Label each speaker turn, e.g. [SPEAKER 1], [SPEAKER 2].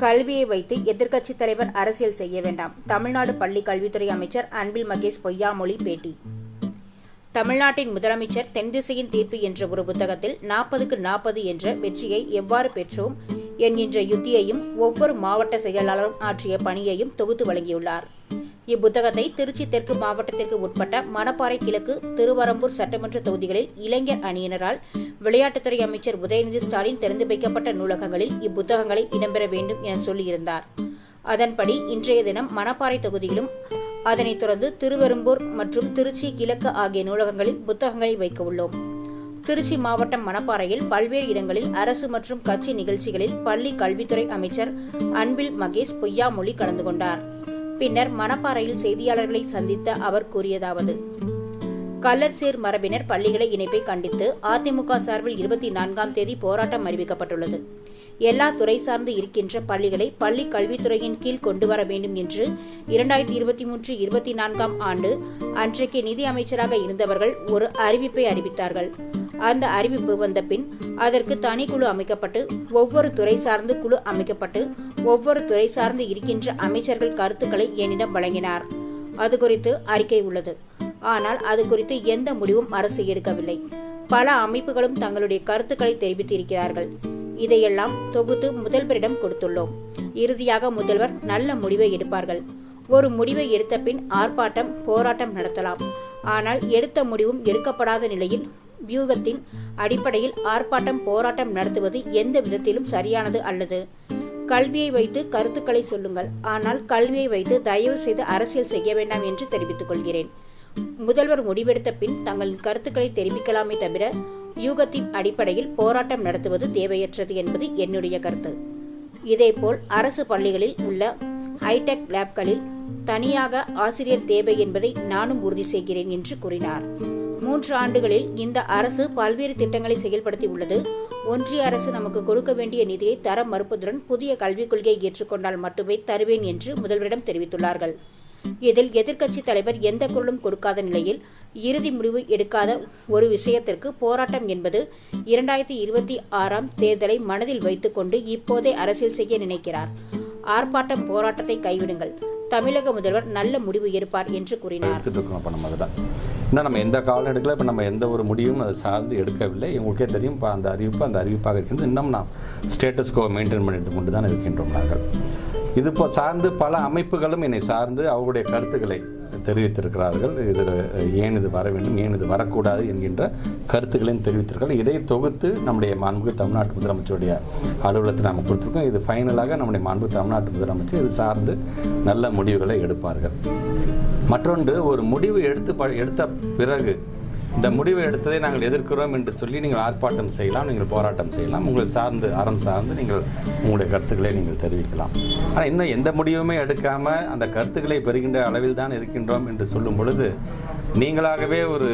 [SPEAKER 1] கல்வியை வைத்து எதிர்க்கட்சித் தலைவர் அரசியல் செய்ய வேண்டாம். தமிழ்நாடு பள்ளி கல்வித்துறை அமைச்சர் அன்பில் மகேஷ் பொய்யாமொழி பேட்டி. தமிழ்நாட்டின் முதலமைச்சர் தென்திசையின் தீர்ப்பு என்ற ஒரு புத்தகத்தில் நாற்பதுக்கு நாற்பது என்ற வெற்றியை எவ்வாறு பெற்றோம் என்கின்ற யுத்தியையும் ஒவ்வொரு மாவட்ட செயலாளரும் ஆற்றிய பணியையும் தொகுத்து வழங்கியுள்ளார். இப்புத்தகத்தை திருச்சி தெற்கு மாவட்டத்திற்கு உட்பட்ட மணப்பாறை கிழக்கு திருவரம்பூர் சட்டமன்ற தொகுதிகளில் இளைஞர் அணியினரால் விளையாட்டுத்துறை அமைச்சர் உதயநிதி ஸ்டாலின் திறந்து வைக்கப்பட்ட நூலகங்களில் இப்புத்தகங்களை இடம்பெற வேண்டும் என சொல்லியிருந்தார். அதன்படி இன்றைய தினம் மணப்பாறை தொகுதியிலும் அதனைத் தொடர்ந்து திருவெரும்பூர் மற்றும் திருச்சி கிழக்கு ஆகிய நூலகங்களில் புத்தகங்களை வைக்க உள்ளோம். திருச்சி மாவட்டம் மணப்பாறையில் பல்வேறு இடங்களில் அரசு மற்றும் கட்சி நிகழ்ச்சிகளில் பள்ளி கல்வித்துறை அமைச்சர் அன்பில் மகேஷ் பொய்யாமொழி கலந்து கொண்டார். பின்னர் மணப்பாறையில் செய்தியாளர்களை சந்தித்த அவர் கூறியதாவது. கல்லர்சேர் மரபினர் பள்ளிகளை இணைப்பை கண்டித்து அதிமுக சார்பில் இருபத்தி நான்காம் தேதி போராட்டம் அறிவிக்கப்பட்டுள்ளது. எல்லா துறை சார்ந்து இருக்கின்ற பள்ளிகளை பள்ளி கல்வித்துறையின் கீழ் கொண்டு வர வேண்டும் என்று இரண்டாயிரத்தி இருபத்தி மூன்று இருபத்தி நான்காம் ஆண்டு அன்றைக்கு நிதி அமைச்சராக இருந்தவர்கள் ஒரு அறிவிப்பை அறிவித்தார்கள். அந்த அறிவிப்பு வந்த பின் அதற்கு தனிக்குழு அமைக்கப்பட்டு ஒவ்வொரு துறை சார்ந்து குழு அமைக்கப்பட்டு ஒவ்வொரு துறை சார்ந்து இருக்கின்ற அமைச்சர்கள் கருத்துக்களை என்னிடம் வழங்கினார். அது குறித்து அறிக்கை உள்ளது. ஆனால் அது குறித்து எந்த முடிவும் அரசு எடுக்கவில்லை. பல அமைப்புகளும் தங்களுடைய கருத்துக்களை தெரிவித்திருக்கிறார்கள். இதையெல்லாம் தொகுத்து முதல்வரிடம் கொடுத்துள்ளோம். இறுதியாக முதல்வர் நல்ல முடிவை எடுப்பார்கள். ஒரு முடிவை எடுத்த பின் ஆர்ப்பாட்டம் போராட்டம் நடத்தலாம். ஆனால் எடுத்த முடிவும் எடுக்கப்படாத நிலையில் வியூகத்தின் அடிப்படையில் ஆர்ப்பாட்டம் போராட்டம் நடத்துவது எந்த விதத்திலும் சரியானது அல்லது. கல்வியை வைத்து கருத்துக்களை சொல்லுங்கள். ஆனால் கல்வியை வைத்து தயவு செய்து அரசியல் செய்ய வேண்டாம் என்று தெரிவித்துக் கொள்கிறேன். முதல்வர் முடிவெடுத்த பின் தங்களின் கருத்துக்களை தெரிவிக்கலாமே தவிர யூகத்தின் அடிப்படையில் போராட்டம் நடத்துவது தேவையற்றது என்பது என்னுடைய கருத்து. இதேபோல் அரசு பள்ளிகளில் உள்ள ஹைடெக் லேப்களில் தனியாக ஆசிரியர் தேவை என்பதை நானும் உறுதி செய்கிறேன் என்று கூறினார். மூன்று ஆண்டுகளில் இந்த அரசு பல்வேறு திட்டங்களை செயல்படுத்தி உள்ளது ஒன்றிய அரசு நமக்கு கொடுக்க வேண்டிய நிதியை தர மறுப்பதுடன் புதிய கல்விக் கொள்கையை ஏற்றுக்கொண்டால் மட்டுமே தருவேன் என்று முதல்வரிடம் தெரிவித்துள்ளார்கள். இதில் எதிர்க்கட்சி தலைவர் எந்த குரலும் கொடுக்காத நிலையில் இறுதி முடிவு எடுக்காத ஒரு விஷயத்திற்கு போராட்டம் என்பது இரண்டாயிரத்தி இருபத்தி ஆறாம் தேர்தலை மனதில் வைத்துக்கொண்டு இப்போதே அரசியல் செய்ய நினைக்கிறார். ஆர்ப்பாட்டம் போராட்டத்தை கைவிடுங்கள். தமிழக முதல்வர் நல்ல முடிவு எடுப்பார் என்று கூறினார்.
[SPEAKER 2] இன்னும் நம்ம எந்த காலம் எடுக்கல இப்போ நம்ம எந்த ஒரு முடிவும் அதை சார்ந்து எடுக்கவில்லை. உங்களுக்கே தெரியும் இப்போ அந்த அறிவிப்பு அந்த அறிவிப்பாக இருக்கிறது இன்னும் நான் ஸ்டேட்டஸ்கோ மெயின்டைன் பண்ணிட்டு கொண்டு தான் இருக்கின்றோம் நாங்கள் இது இப்போ சார்ந்து பல அமைப்புகளும் என்னை சார்ந்து அவருடைய கருத்துக்களை தெரிவித்திருக்கிறார்கள். இதில் ஏன் இது வர வேண்டும் ஏன் இது வரக்கூடாது என்கின்ற கருத்துக்களையும் தெரிவித்திருக்கிறார்கள். இதை தொகுத்து நம்முடைய மாண்பு தமிழ்நாட்டு முதலமைச்சருடைய அலுவலகத்தை நாம் கொடுத்துருக்கோம். இது ஃபைனலாக நம்முடைய மாண்பு தமிழ்நாட்டு முதலமைச்சர் இது சார்ந்து நல்ல முடிவுகளை எடுப்பார்கள். மற்றொன்று ஒரு முடிவு எடுத்து ப- எடுத்த பிறகு இந்த முடிவை எடுத்ததை நாங்கள் எதிர்க்கிறோம் என்று சொல்லி நீங்கள் ஆர்ப்பாட்டம் செய்யலாம் நீங்கள் போராட்டம் செய்யலாம். உங்களை சார்ந்து அறம் சார்ந்து நீங்கள் உங்களுடைய கருத்துக்களை நீங்கள் தெரிவிக்கலாம். ஆனால் இன்னும் எந்த முடிவுமே எடுக்காம அந்த கருத்துக்களை பெறுகின்ற அளவில் தான் இருக்கின்றோம் என்று சொல்லும் பொழுது நீங்களாகவே ஒரு